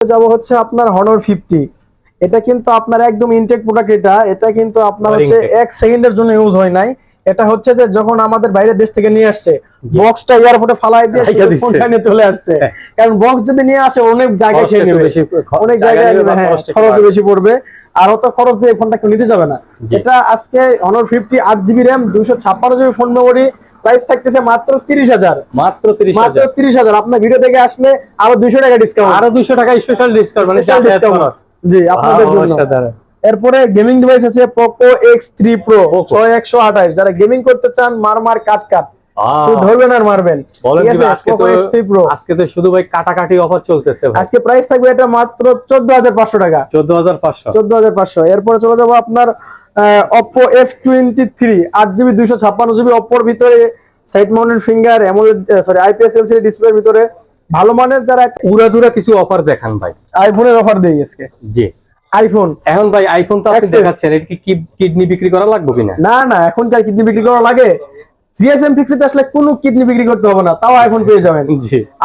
যাব হচ্ছে আপনার হনর ফিফটি এটা কিন্তু আপনার একদম ইনটেক প্রোডাক্ট এটা। এটা কিন্তু আপনার হচ্ছে। এক সেকেন্ডের জন্য ইউজ হয় নাই। এটা হচ্ছে যে যখন আমাদের বাইরের দেশ থেকে নিয়ে আসছে বক্সটা এয়ারপোর্টে ফালাই দিয়ে। ফোনটা নিয়ে চলে আসছে। হ্যাঁ। কারণ বক্স যদি নিয়ে আসে অনেক জায়গায় খেয়ে নেবে। অনেক জায়গা জায়গায় হ্যাঁ খরচ বেশি পড়বে। আর অত খরচ দিয়ে ফোনটা কেউ নিতে যাবে না। এটা আজকে অনর ফিফটি আট জিবি র্যাম দুইশো ছাপ্পান্ন জিবি ফোন মেমোরি প্রাইস থাকতেছে মাত্র তিরিশ হাজার। মাত্র তিরিশ মাত্র হাজার তিরিশ হাজার। আপনার ভিডিও দেখে আসলে আরও দুইশো টাকা ডিসকাউন্ট আরও দুইশো টাকা স্পেশাল ডিসকাউন্ট মানে যাতায়াত জি আপনাদের জন্য। এরপরে গেমিং ডিভাইস আছে Poco X three pro Poco। ছয় একশো আঠাশ। যারা গেমিং করতে চান মার মার কাট কাট। ধরবেন আর মারবেন। আজকে তো আজকে তো শুধু ভাই কাটাকাটি অফার চলতেছে ভাই। আজকে প্রাইস থাকবে এটা মাত্র চোদ্দ হাজার পাঁচশো টাকা। চোদ্দ হাজার পাঁচশো। চোদ্দ হাজার পাঁচশো। এরপরে চলে যাব আপনার আট জিবি দুইশো ছাপ্পান্ন জিবি অপোর ভিতরে সাইড মাউন্টেড ফিঙ্গার এমন সরি আইপিএস এলসিডি ডিসপ্লের ভিতরে। ভালো মানের যারা উড়াধুরা কিছু অফার দেখান ভাই। আইফোনের অফার দেই আজকে। জি। আইফোন এখন ভাই আইফোন তো আপনি দেখাচ্ছেন এটা কি কিডনি বিক্রি করা লাগবে কিনা? না না এখন কি কিডনি বিক্রি করা লাগে? জিএসএম ফিক্সড আসলে কোনো কিডনি বিক্রি করতে হবে না তাও আইফোন পেয়ে যাবেন।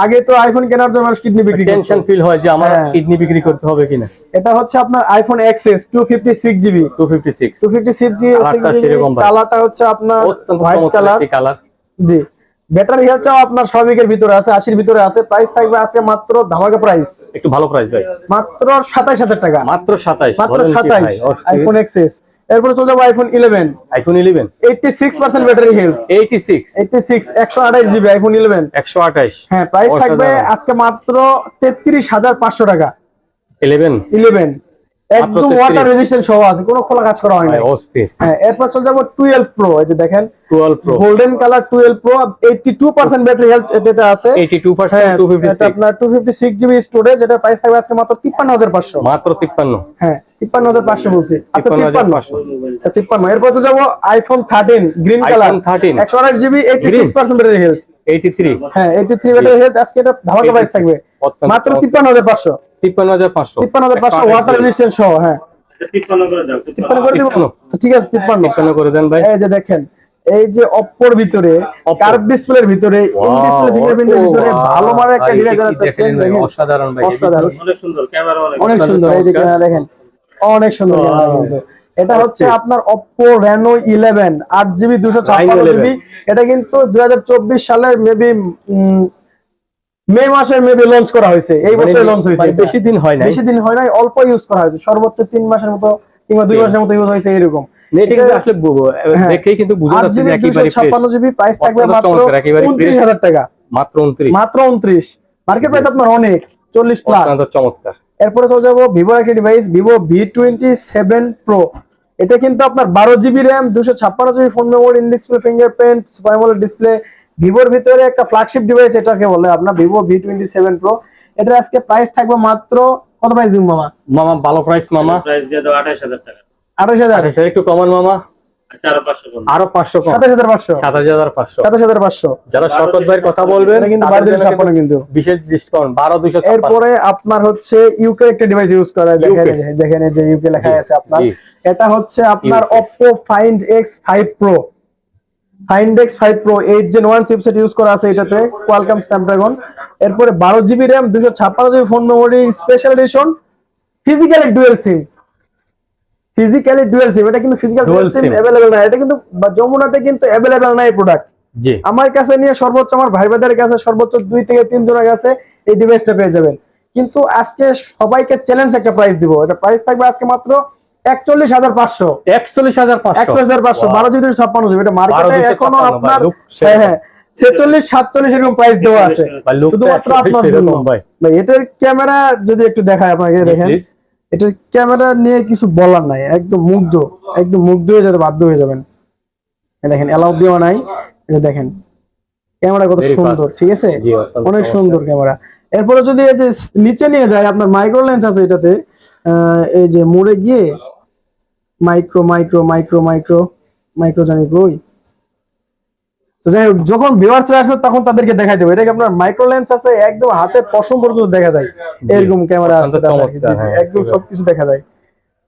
আগে তো আইফোন কেনার জন্য মানুষ কিডনি বিক্রি টেনশন ফিল হয় যে আমার হ্যাঁ। কিডনি বিক্রি করতে হবে কিনা। এটা হচ্ছে আপনার iPhone XS two fifty six GB two fifty six two fifty six GB. কালারটা হচ্ছে আপনার হোয়াইট কালার কালার জি। ব্যাটারি হেলথটাও আপনার স্বাভাবিকের ভিতরে আছে আশির ভিতরে আছে। প্রাইস থাকবে আছে মাত্র ধামাকা প্রাইস একটু ভালো প্রাইস ভাই। মাত্র সাতাইশ হাজার টাকা। মাত্র সাতাইশ। মাত্র সাতাইশ আইফোন এক্সএস এরপরে চলে যাব iPhone eleven iPhone eleven eighty six percent battery health eighty six eighty six একশো আঠাশ জিবি আইফোন ইলেভেন একশো আঠাশ। হ্যাঁ প্রাইস থাকবে আজকে মাত্র তেত্রিশ হাজার পাঁচশো টাকা। ইলেভেন ইলেভেন একদম ওয়াটার রেজিস্ট্যান্ট সহ আছে কোনো খোলা কাজ করা হয় না অস্থির। হ্যাঁ এরপর চলে যাব টুয়েলভ প্রো এই যে দেখেন twelve pro golden colour twelve pro eighty two percent battery health এটাতে আছে। এইটি টু হ্যাঁ এটা আপনার two fifty six GB storage এটা প্রাইস থাকবে আজকে মাত্র তিপ্পান্ন হাজার পাঁচশো। মাত্র তিপ্পান্ন। হ্যাঁ তিপ্পান্ন হাজার পাঁচশো বলছি। আচ্ছা তিপ্পান্ন হাজার তিপ্পান্ন। পাঁচশো। আচ্ছা তিপ্পান্ন। এরপর তো যাব iPhone thirteen green colour iPhone thirteen একশো আঠাশ GB eighty six percent battery health eighty three হ্যাঁ ব্যাটারি হেলথ আজকে এটা ধামাকা প্রাইস থাকবে। মাত্র ওয়াটার রেজিস্ট্যান্ট সহ হ্যাঁ তিপ্পান্ন করে দাও তিপ্পান্ন করে দিব? তো ঠিক আছে তিপ্পান্ন। তিপ্পান্ন করে দেন ভাই। এই যে দেখেন এই যে অপ্পোর ভিতরে কার্ভ ডিসপ্লের ভিতরে ইন ডিসপ্লে ফিঙ্গারপ্রিন্টের ভিতরে ভালো মানের একটা দেখেন। অসাধারণ ভাই অসাধারণ। অনেক সুন্দর ক্যামেরা অনেক সুন্দর। এই যে। দেখেন অনেক সুন্দর ক্যামেরা কিন্তু। এটা হচ্ছে। আপনার Oppo Reno 11 আট জিবি দুশো ছাপ্পান্ন Reno জিবি এটা কিন্তু দুই সালের মেবি মে মাসে মেবি লঞ্চ করা হয়েছে। এই বছরে লঞ্চ হয়েছে মানে বেশি দিন হয় না বেশি দিন হয় নাই অল্প ইউজ করা হয়েছে। সর্বোচ্চ তিন মাসের মতো কিংবা দুই মাসের মতো ইউজ হয়েছে এরকম। এটা কিন্তু আসলে হ্যাঁ। দেখেই কিন্তু বোঝা যাচ্ছে যে একেবারে ছাপ্পান্ন fresh। জিবি প্রাইস থাকবে মাত্র চমৎকার, একেবারে উনত্রিশ fresh। হাজার টাকা। মাত্র উনত্রিশ। মাত্র উনত্রিশ। মার্কেট প্রাইস আপনার অনেক চল্লিশ প্লাস অত্যন্ত চমৎকার। এরপরে চলে যাব ভিভো একটা device Vivo V twenty seven pro এটা কিন্তু আপনার বারো জিবি র্যাম দুশো ছাপ্পান্ন GB phone memory in display fingerprint display ভিভোর ভিতরে একটা ফ্ল্যাগশিপ ডিভাইস এটাকে বলে আপনার Vivo V twenty seven pro এটা আজকে প্রাইস থাকবে মাত্র কত প্রাইস দিন মামা? মামা ভালো প্রাইস মামা। প্রাইস দিয়ে দাও আঠাশ হাজার টাকা। আঠাশ হাজার। আচ্ছা একটু কমান মামা। আচ্ছা আরও পাঁচশো কম পাঁচশো সাতাশ হাজার পাঁচশো। সাতাশ হাজার পাঁচশো। সাতাশ হাজার পাঁচশো। যারা শকত ভাইয়ের কথা বলবেন কিন্তু কিন্তু। বিশেষ ডিসকাউন্ট বারো দুইশো এরপরে আপনার হচ্ছে ইউকে একটা ডিভাইস ইউজ করা দেখেন দেখেন যে ইউকে লেখা আছে আপনার। এটা হচ্ছে আপনার UK Oppo Find X5 Pro Find X5 Pro 8 Gen 1 chipset use করা আছে এটাতে Qualcomm Snapdragon এরপরে 12 GB RAM 256 GB phone memory special edition physically dual SIM physically dual SIM এটা কিন্তু physical Dual dual SIM SIM। Available না এটা কিন্তু বা- যমুনাতে কিন্তু अवेलेबल না এই প্রোডাক্ট জি আমার কাছে নিয়ে সর্বোচ্চ আমার ভাই ভাইদের কাছে সর্বোচ্চ দুই থেকে তিন জনের কাছে এই ডিভাইসটা পেয়ে যাবেন কিন্তু আজকে সবাইকে চ্যালেঞ্জ একটা প্রাইস দিব এটা প্রাইস থাকবে আজকে মাত্র একচল্লিশ হাজার পাঁচশো। একচল্লিশ হাজার পাঁচশো। একচল্লিশ হাজার পাঁচশো। বারো ছাপ্পান্ন এটা মার্কেটে 12 এখনও আপনার হ্যাঁ। হ্যাঁ ছেচল্লিশ সাতচল্লিশ এরকম প্রাইস দেওয়া আছে। শুধুমাত্র আপনার জন্য। ভাই। এটার ক্যামেরা যদি একটু দেখায় আপনাকে দেখেন। এটার ক্যামেরা নিয়ে কিছু বলার নাই একদম মুগ্ধ একদম মুগ্ধ হয়ে যেতে বাধ্য হয়ে যাবেন। দেখেন অ্যালাউ দিও নাই। দেখেন ক্যামেরা কত সুন্দর ঠিক আছে? অনেক সুন্দর ক্যামেরা এরপরে যদি এই যে নিচে নিয়ে যায় আপনার মাইক্রো লেন্স আছে এটাতে আহ, এই যে মোড়ে গিয়ে micro micro micro micro micro জানি কই। যখন ভিউয়ার্সরা আসবে তখন তাদেরকে দেখাই দেবো। এটাকে আপনার মাইক্রো লেন্স আছে একদম হাতে পশম পর্যন্ত দেখা যায়। এরকম ক্যামেরা আছে কি, হ্যাঁ, একদম সবকিছু দেখা যায়।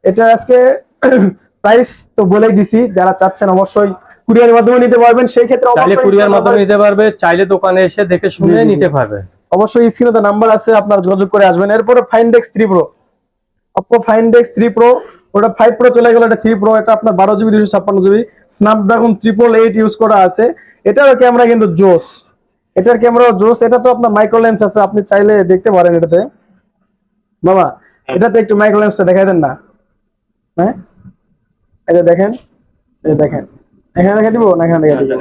এটা আজকে প্রাইস তো বলেই দিছি যারা চাচ্ছেন অবশ্যই কুরিয়ারের মাধ্যমে নিতে পারবেন। সেই ক্ষেত্রে অবশ্যই কুরিয়ার মাধ্যমে নিতে পারবে চাইলে দোকানে এসে দেখে শুনে। নিতে পারবে। অবশ্যই স্ক্রিনে তো নাম্বার আছে আপনার যোগাযোগ করে আসবেন। এরপরে Find X three pro Oppo Find X three pro ওটা ফাইভ প্রো চলে গেল এটা থ্রি প্রো এটা আপনার বারো জিবি দুশো ছাপ্পান্ন GB Snapdragon triple eight use করা আছে। এটারও ক্যামেরা কিন্তু জোস এটার ক্যামেরা জোস এটা তো আপনার মাইক্রো লেন্স আছে আপনি চাইলে দেখতে পারেন এটাতে। বাবা এটাতে একটু মাইক্রো লেন্সটা দেখাই দেন না। হ্যাঁ? যে দেখেন এই দেখেন। এখানে দেখা দিব না এখানে দেখা দিব?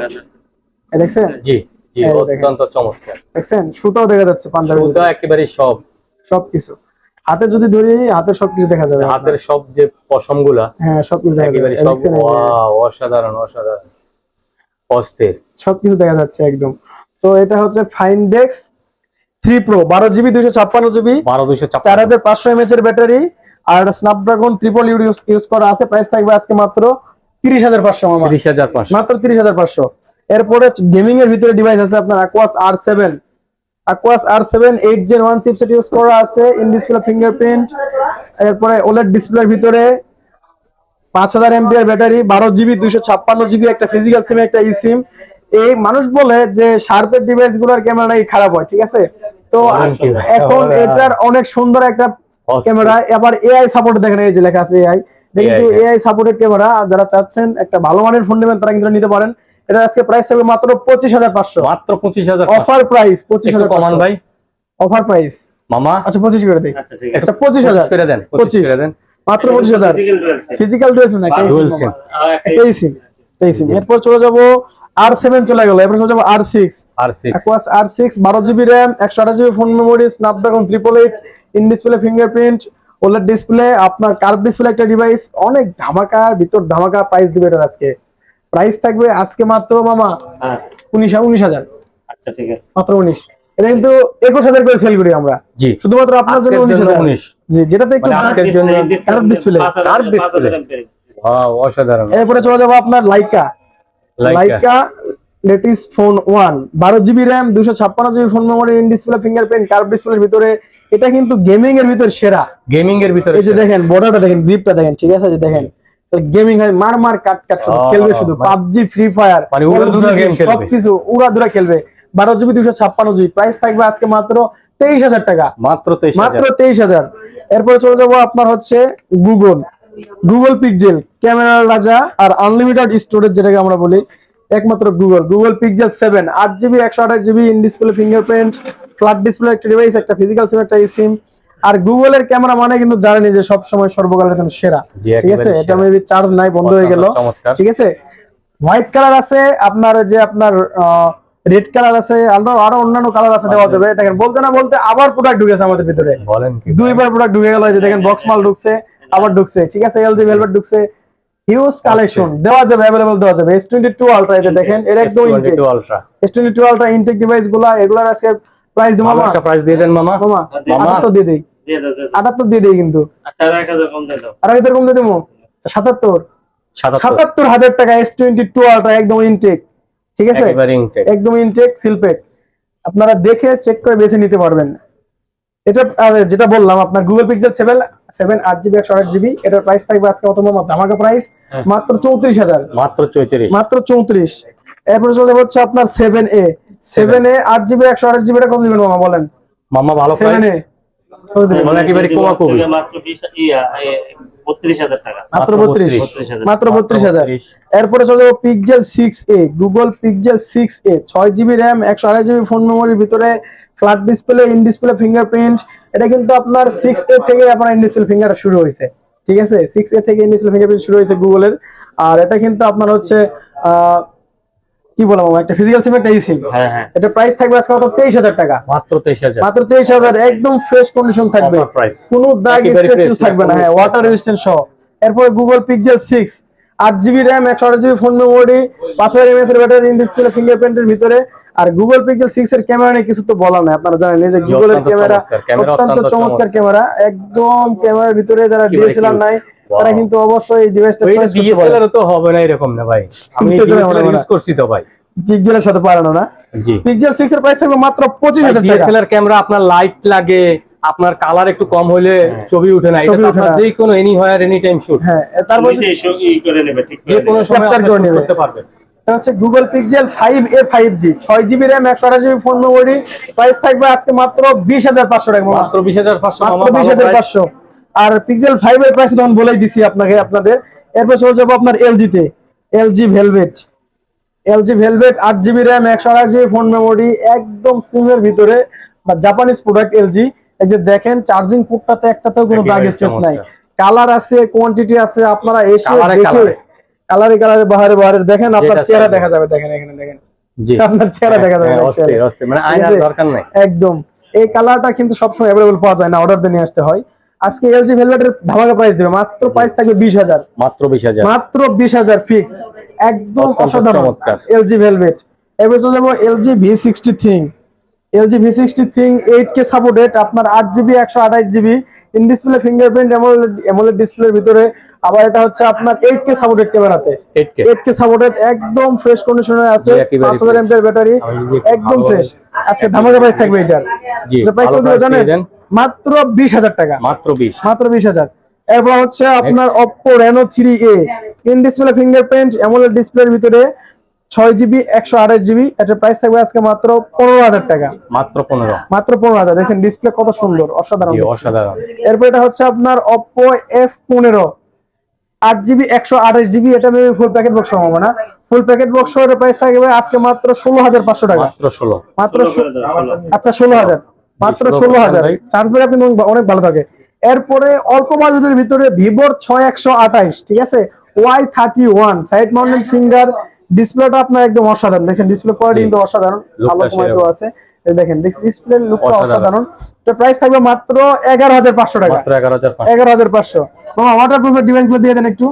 এই দেখছেন? জি জি দেখেন। অত্যন্ত চমৎকার। দেখছেন? সুতাও দেখা যাচ্ছে পাঞ্জাবি সুতা একেবারে সব। সবকিছু। হাতে যদি ধরি হাতে সবকিছু দেখা যাবে। হাতের সব যে পশমগুলা হ্যাঁ সবকিছু দেখা যাবে। অসাধারণ অসাধারণ। অস্থির। সবকিছু দেখা যাচ্ছে একদম। তো এটা হচ্ছে ফাইনডেক্স থ্রি প্রো বারো জিবি দুইশো ছাপ্পান্ন জিবি বারো দুইশো চার হাজার পাঁচশো এমএচ এর ব্যাটারি আর স্ন্যাপড্রাগন ট্রিপল ইউজ ইউজ করা আছে। প্রাইস থাকবে আজকে মাত্র তিরিশ হাজার পাঁচশো মামা তিরিশ হাজার পাঁচশো। মাত্র তিরিশ হাজার পাঁচশো। এরপরে গেমিং এর ভিতরে ডিভাইস আছে আপনার aquas R seven aquas R seven eight gen one chipset use করা আছে ইন ডিসপ্লে ফিঙ্গারপ্রিন্ট এরপরে ওলেড ডিসপ্লের ভিতরে পাঁচ হাজার এমপিআর ব্যাটারি বারো জিবি দুইশো ছাপ্পান্ন জিবি একটা ফিজিক্যাল সিম একটা ই সিম এই মানুষ বলে যে শার্পের ডিভাইসগুলোর ক্যামেরা নাকি খারাপ হয় ঠিক আছে? তো? এখন এটার অনেক সুন্দর একটা। ক্যামেরা। আবার এআই সাপোর্ট দেখেন এই যে লেখা আছে এআই কিন্তু AI এআই সাপোর্টেড ক্যামেরা যারা চাচ্ছেন একটা ভালো মানের ফোন নেবেন তারা কিন্তু নিতে পারেন। এটা আজকে প্রাইস থাকবে মাত্র পঁচিশ হাজার পাঁচশো। মাত্র পঁচিশ হাজার অফার প্রাইস পঁচিশ একটু হাজার কমান ভাই। অফার প্রাইস মামা। আচ্ছা পঁচিশ করে দিই। আচ্ছা ঠিক আচ্ছা আছে পঁচিশ হাজার। করে দেন পঁচিশ করে দেন। মাত্র পঁচিশ হাজার। ফিজিক্যাল ডুয়েস না একটাই সিম একটাই সিম এরপর চলে যাব আর সেভেন চলে গেল। এরপর চলে যাব R six R six R six বারো জিবি র্যাম একশো আঠাশ GB phone memory Snapdragon triple eight in display fingerprint OLED display আপনার কার্ভ ডিসপ্লে একটা ডিভাইস অনেক ধামাকার ভিতর ধামাকা প্রাইস দিবে এটা আজকে। প্রাইস থাকবে আজকে মাত্র মামা উনিশ উনিশ হাজার। আচ্ছা ঠিক আছে। মাত্র উনিশ। এটা কিন্তু একুশ হাজার করে সেল করি আমরা। জি। শুধুমাত্র আপনার জন্য উনিশ হাজার। উনিশ। জি যেটাতে একটু আজকের জন্য curve display, curve display। Wow, অসাধারণ। এরপরে চলে যাব আপনার Leica Leica Leica latest phone one বারো জিবি র্যাম দুশো ছাপ্পান্ন GB phone memory in display fingerprint curve ডিসপ্লের ভিতরে। এটা কিন্তু গেমিং এর ভিতর সেরা। গেমিং এর ভিতরে এই যে দেখেন বর্ডারটা দেখেন গ্রিপটা দেখেন ঠিক আছে? যে দেখেন। গেমিং হয় মার মার কাট কাট শুধু খেলবে শুধু মানে- পাবজি ফ্রি ফায়ার মানে। সবকিছু উড়াধুরা খেলবে। বারো জিবি দুশো ছাপ্পান্ন জিবি প্রাইস থাকবে আজকে মাত্র তেইশ হাজার টাকা। মাত্র তেইশ মাত্র তেইশ হাজার। এরপরে চলে যাব আপনার হচ্ছে গুগল গুগল পিক্সেল ক্যামেরার রাজা আর আনলিমিটেড স্টোরেজ যেটাকে আমরা বলি একমাত্র গুগল গুগল পিক্সেল সেভেন আট জিবি একশো আঠাশ GB in display fingerprint flat display একটা ডিভাইস একটা ফিজিক্যাল সিম একটা সিম আর গুগলের ক্যামেরা মানে কিন্তু জানেনি যে সব সময় সর্বকালের জন্য সেরা। ঠিক আছে? এটা মেবি চার্জ নাই বন্ধ হয়ে গেল। ঠিক আছে? হোয়াইট কালার আছে আপনার যে আপনার রেড কালার আছে আরও আরও অন্যান্য কালার আছে দেওয়া যাবে। দেখেন বলতে না বলতে আবার প্রোডাক্ট ঢুকেছে আমাদের ভিতরে। বলেন কি দুইবার প্রোডাক্ট ঢুকে গেল যে দেখেন বক্স মাল ঢুকছে আবার ঢুকছে। ঠিক আছে? এলজি ভেলভেট ঢুকছে। হিউজ কালেকশন দেওয়া যাবে অ্যাভেলেবল দেওয়া যাবে। S22 আলট্রা যে দেখেন এর একদম intact ultra S22 ultra intact ডিভাইসগুলা এগুলার আজকে প্রাইস দেবো মামা। একটা প্রাইস দিয়ে দেন মামা। মামা। আটাত্তর দিয়ে দেই। আটাত্তর দিয়ে দেই কিন্তু। আচ্ছা আর হাজার কম দিয়ে দাও। আর হাজার কম দিয়ে দেবো? সাতাত্তর। সাতাত্তর। সাতাত্তর হাজার টাকা এস টোয়েন্টি টু আলট্রা একদম ইনটেক ঠিক আছে? একদম ইনটেক সিলপেক আপনারা দেখে চেক করে বেছে নিতে পারবেন। এটা যেটা বললাম আপনার গুগল পিক্সেল সেভেন সেভেন আট জিবি একশো আট জিবি এটার প্রাইস থাকবে আজকে কত ধামাকা প্রাইস হ্যাঁ। মাত্র চৌত্রিশ হাজার। মাত্র চৌত্রিশ। মাত্র চৌত্রিশ। এরপরে চলে যাবে হচ্ছে আপনার সেভেন এ সেভেন এ আট জিবি একশো আট জিবিটা কম দিবেন মামা বলেন। মামা ভালো সেভেন এ মানে একেবারে। মাত্র ইয়া হাজার টাকা। মাত্র মাত্র বত্রিশ। 32,000 মাত্র 32,000 এরপরে চলে যাব Pixel six Google Pixel six A ছয় জিবি র্যাম একশো আড়াই জিবি ফোন মেমোরির ভিতরে flat display in display fingerprint এটা কিন্তু আপনার সিক্স এ থেকে আপনার ইন ডিসপ্লে ফিঙ্গার শুরু হয়েছে। ঠিক আছে? সিক্স এ থেকে ইন ডিসপ্লে ফিঙ্গারপ্রিন্ট শুরু হয়েছে গুগলের আর এটা কিন্তু আপনার হচ্ছে আহ, কি বলব একটা ফিজিক্যাল সিম একটা সিম হ্যাঁ হ্যাঁ। এটা প্রাইস থাকবে আজকে কত তেইশ হাজার টাকা। মাত্র তেইশ হাজার। মাত্র তেইশ হাজার একদম ফ্রেশ কন্ডিশন থাকবে। কোনো দাগ fresh, থাকবে না। হ্যাঁ ওয়াটার রেজিস্ট্যান্ট সহ। এরপরে গুগল পিক্সেল সিক্স আট জিবি র্যাম একশো আট জিবি ফোন মেমোরি পাঁচ হাজার এমএস এর ব্যাটারি ইন ডিসপ্লে ফিঙ্গারপ্রিন্টের ভিতরে। আর গুগল পিক্সেল সিক্স এর ক্যামেরা নিয়ে কিছু তো বলা নাই আপনারা জানেন এই যে গুগলের ক্যামেরা অত্যন্ত চমৎকার। ক্যামেরা একদম ক্যামেরার ভিতরে যারা ডিএসএলআর নাই. তারা কিন্তু অবশ্যই এই ডিভাইসটা চয়েস করতে তো হবে না এরকম না ভাই। আমি ইউজ করছি তো ভাই। পিক্সেলের সাথে পারানো না জি। পিক্সেল সিক্স এর প্রাইস থাকবে মাত্র পঁচিশ হাজার টাকা। ডিএসএলআর ক্যামেরা আপনার লাইট লাগে আপনার কালার একটু কম হলে ছবি উঠে না। এটা ছবি আপনার যে কোনো anywhere any time shoot হ্যাঁ তারপর করে নেবে ঠিক যে কোনো সময় আপনি করে নেবে। করতে পারবেন এটা হচ্ছে Google Pixel five a five G ছয় জিবি র্যাম একশো আঠাশ জিবি ফোন মেমোরি প্রাইস থাকবে আজকে মাত্র বিশ হাজার পাঁচশো টাকা। মাত্র বিশ হাজার পাঁচশো মাত্র বিশ হাজার পাঁচশো। আর পিক্সেল ফাইভ এর প্রাইস তখন বলেই দিছি আপনাকে আপনাদের। এরপর চলে যাব আপনার এলজি তে। এলজি ভেলভেট এলজি ভেলভেট আট জিবি র্যাম একশো আঠাশ জিবি ফোন মেমোরি একদম সিমের ভিতরে বা জাপানিজ প্রোডাক্ট এলজি এই যে দেখেন চার্জিং পোর্টটাতে একটাতেও কোনো ব্যাগ স্পেস নাই। কালার আছে কোয়ান্টিটি আছে আপনারা এসে দেখে কালারে কালারে বাহারে বাহারে দেখেন আপনার চেহারা দেখা যাবে দেখেন এখানে দেখেন। জি। আপনার চেহারা দেখা যাবে হ্যাঁ, মানে আয়নার দরকার নাই। একদম। এই কালারটা কিন্তু সবসময় অ্যাভেলেবল পাওয়া যায় না অর্ডার দিয়ে নিয়ে আসতে হয়। আজকে এলজি ভেলভেটের ধামাকা প্রাইস দেবে মাত্র প্রাইস থাকবে বিশ হাজার। মাত্র বিশ হাজার। মাত্র বিশ হাজার ফিক্স একদম অসাধারণ। LG Velvet. এবার চলে যাব LG V sixty ThinQ. LG V sixty ThinQ eight K supported আপনার আট জিবি একশো আঠাশ GB. In display fingerprint AMOLED ডিসপ্লের ভিতরে। আবার এটা হচ্ছে আপনার এইট কে সাপোর্টেড ক্যামেরাতে। এইট কে সাপোর্টেড একদম ফ্রেশ কন্ডিশনে আছে। পাঁচ হাজার। এমপের ব্যাটারি একদম ফ্রেশ আজকে ধামাকা প্রাইস থাকবে এটার। প্রাইস কত জানেন? মাত্র বিশ হাজার টাকা। মাত্র বিশ। মাত্র বিশ হাজার। এরপর হচ্ছে আপনার Oppo Reno 3a in display fingerprint AMOLED ডিসপ্লের ভিতরে ছয় জিবি একশো আঠাশ জিবি এটার প্রাইস থাকবে আজকে মাত্র পনেরো হাজার টাকা। মাত্র পনেরো। মাত্র পনেরো হাজার। দেখছেন ডিসপ্লে কত সুন্দর অসাধারণ অসাধারণ। এরপর এটা হচ্ছে আপনার Oppo এফ পনেরো। আট জিবি একশো আঠাশ জিবি এটা মেবি ফুল প্যাকেট বক্স হবে না। ফুল প্যাকেট বক্স এর প্রাইস থাকবে আজকে মাত্র ষোলো হাজার পাঁচশো টাকা। মাত্র ষোলো। মাত্র। আচ্ছা ষোলো হাজার। মাত্র ষোলো হাজার। চার্জ ব্যাক আপনি অনেক ভালো থাকে। এরপরে অল্প বাজেটের ভিতরে ভিভোর ছয় একশো আঠাইশ ঠিক আছে? Y thirty one side mounted finger ডিসপ্লেটা আপনার একদম অসাধারণ। দেখছেন ডিসপ্লে কোয়ালিটি কিন্তু অসাধারণ। ভালো কমাইতে আছে। দেখেন ডিসপ্লে লুকটা অসাধারণ। তো প্রাইস থাকবে মাত্র 11500 টাকা। মাত্র 11500 11500 মামা ডিভাইসগুলো দিয়ে দেন একটু।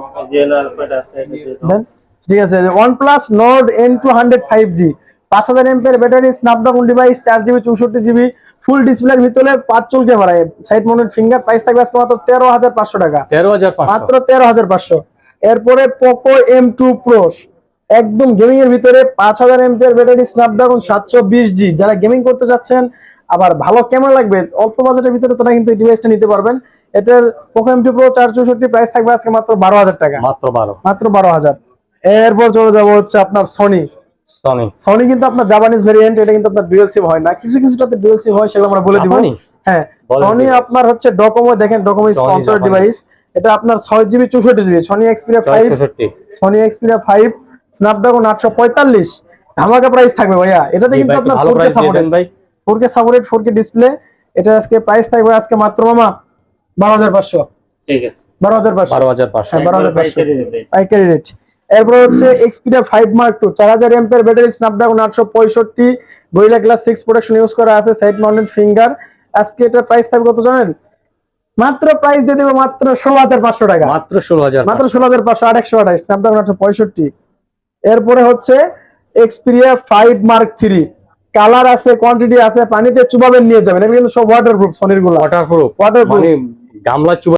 ঠিক আছে ঠিক আছে হান্ড্রেড ফাইভ জি পাঁচ হাজার এমপের ব্যাটারি স্ন্যাপড্রাগন ডিভাইস চার জিবি চৌষট্টি জিবি ফুল ডিসপ্লের ভিতরে পাঁচ চুল camera side mounted finger price থাকবে আজকে মাত্র তেরো হাজার পাঁচশো টাকা। তেরো হাজার মাত্র তেরো হাজার পাঁচশো। এরপরে পোকো এম টু প্রো একদম গেমিং এর ভিতরে পাঁচ হাজার এমপিয়ার ব্যাটারি স্ন্যাপড্রাগন সাতশো বিশ জি যারা গেমিং করতে চাচ্ছেন আবার ভালো ক্যামেরা লাগবে অল্প বাজেটের ভিতরে তারা কিন্তু ডিভাইসটা নিতে পারবেন। এটার পোকো এম টু প্রো চার চৌষট্টি প্রাইস থাকবে আজকে মাত্র বারো হাজার টাকা। মাত্র বারো। মাত্র বারো হাজার। এরপর চলে যাব হচ্ছে আপনার সনি সনি সনি কিন্তু আপনার জাপানিজ ভেরিয়েন্ট এটা কিন্তু আপনার ডুয়েল সিম হয় না। কিছু কিছুটাতে ডুয়েল সিম হয় সেগুলো আমরা বলে দিব। হ্যাঁ সনি আপনার হচ্ছে ডকোমো দেখেন ডকোমো স্পন্সর ডিভাইস এটা আপনার ছয় জিবি চৌষট্টি জিবি সনি এক্সপিরিয়া ফাইভ চৌষট্টি। সনি এক্সপিরিয়া ফাইভ স্ন্যাপড্রাগন আটশো পঁয়তাল্লিশ। ধামাকা প্রাইস থাকবে ভাইয়া। এটাতে কিন্তু আপনার ভালো ফোর কে প্রাইস দিয়ে সাপোর্টেড ভাই। Four K supported four K display এটা আজকে প্রাইস থাকবে আজকে মাত্র মামা বারো হাজার পাঁচশো। ঠিক আছে। বারো হাজার পাঁচশো। বারো হাজার পাঁচশো। হ্যাঁ, বারো হাজার একবার পাঁচশো। পাইকারি দিতে। পাইকারি রেট এরপর হচ্ছে এক্সপিরিয়া ফাইভ মার্ক টু চার হাজার এমপের ব্যাটারি স্ন্যাপড্রাগন আটশো পঁয়ষট্টি Gorilla Glass six production use করা আছে সাইড মাউন্টেড ফিঙ্গার আজকে এটার প্রাইস থাকবে কত জানেন? মাত্র প্রাইস দিয়ে দেবে মাত্র ষোলো হাজার পাঁচশো টাকা। মাত্র ষোলো হাজার মাত্র ষোলো হাজার পাঁচশো আট একশো আঠাশ স্ন্যাপড্রাগন আটশো পঁয়ষট্টি। এরপরে হচ্ছে Xperia five Mark three colour আছে কোয়ান্টিটি আছে পানিতে চুবাবেন নিয়ে যাবেন। এটা কিন্তু সব ওয়াটার প্রুফ সনিরগুলো। ওয়াটার প্রুফ ওয়াটার প্রুফ গামলা চুবা